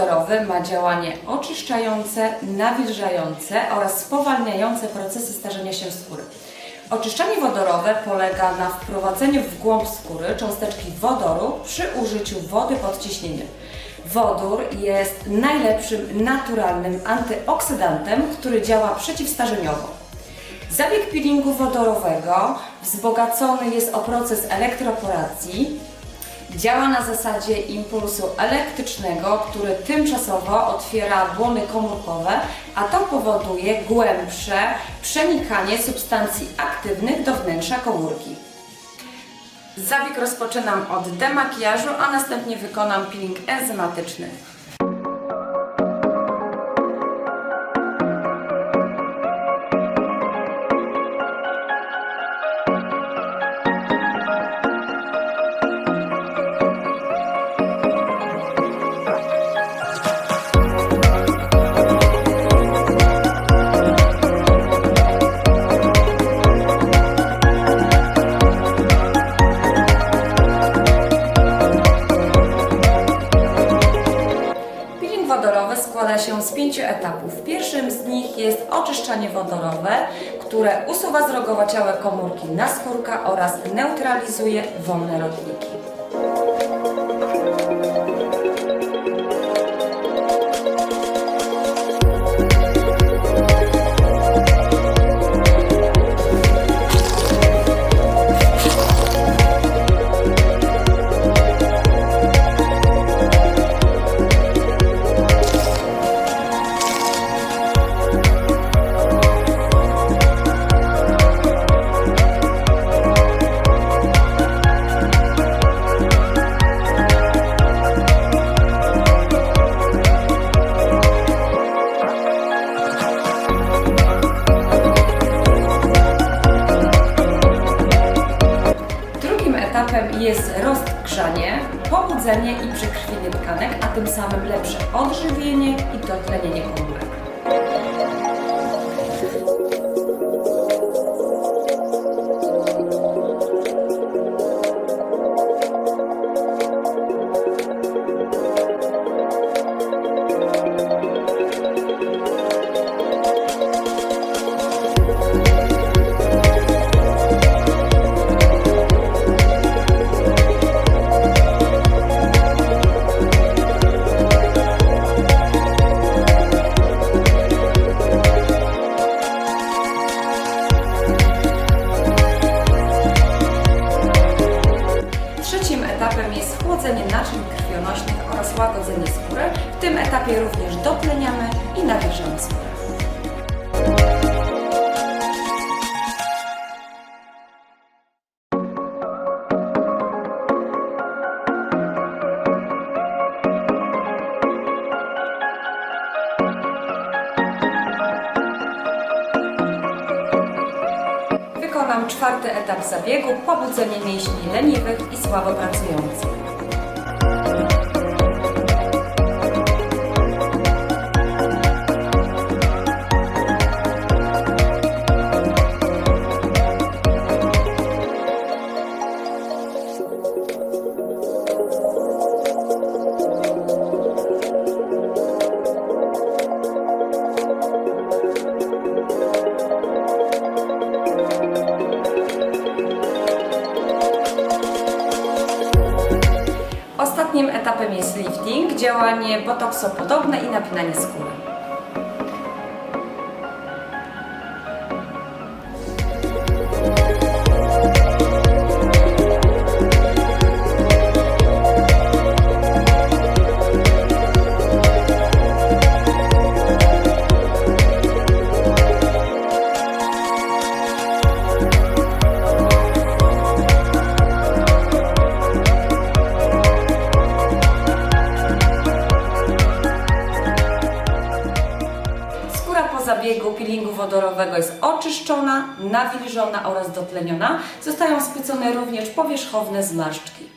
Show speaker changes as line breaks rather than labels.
wodorowy ma działanie oczyszczające, nawilżające oraz spowalniające procesy starzenia się skóry. Oczyszczanie wodorowe polega na wprowadzeniu w głąb skóry cząsteczki wodoru przy użyciu wody pod ciśnieniem. Wodór jest najlepszym naturalnym antyoksydantem, który działa przeciwstarzeniowo. Zabieg peelingu wodorowego wzbogacony jest o proces elektroporacji. Działa na zasadzie impulsu elektrycznego, który tymczasowo otwiera błony komórkowe, a to powoduje głębsze przenikanie substancji aktywnych do wnętrza komórki. Zabieg rozpoczynam od demakijażu, a następnie wykonam peeling enzymatyczny. Pięciu etapów. Pierwszym z nich jest oczyszczanie wodorowe, które usuwa zrogowaciałe komórki naskórka oraz neutralizuje wolne rodniki. Jest rozgrzanie, pobudzenie i przekrwienie tkanek, a tym samym lepsze odżywienie i dotlenienie komórek. Krwionośnych oraz łagodzenie skóry. W tym etapie również dotleniamy i nawilżamy skórę. Wykonam czwarty etap zabiegu, pobudzenie mięśni leniwych i słabo pracujących. Etapem jest lifting, działanie botoksopodobne i napinanie skóry. Zabiegu peelingu wodorowego jest oczyszczona, nawilżona oraz dotleniona. Zostają spłycone również powierzchowne zmarszczki.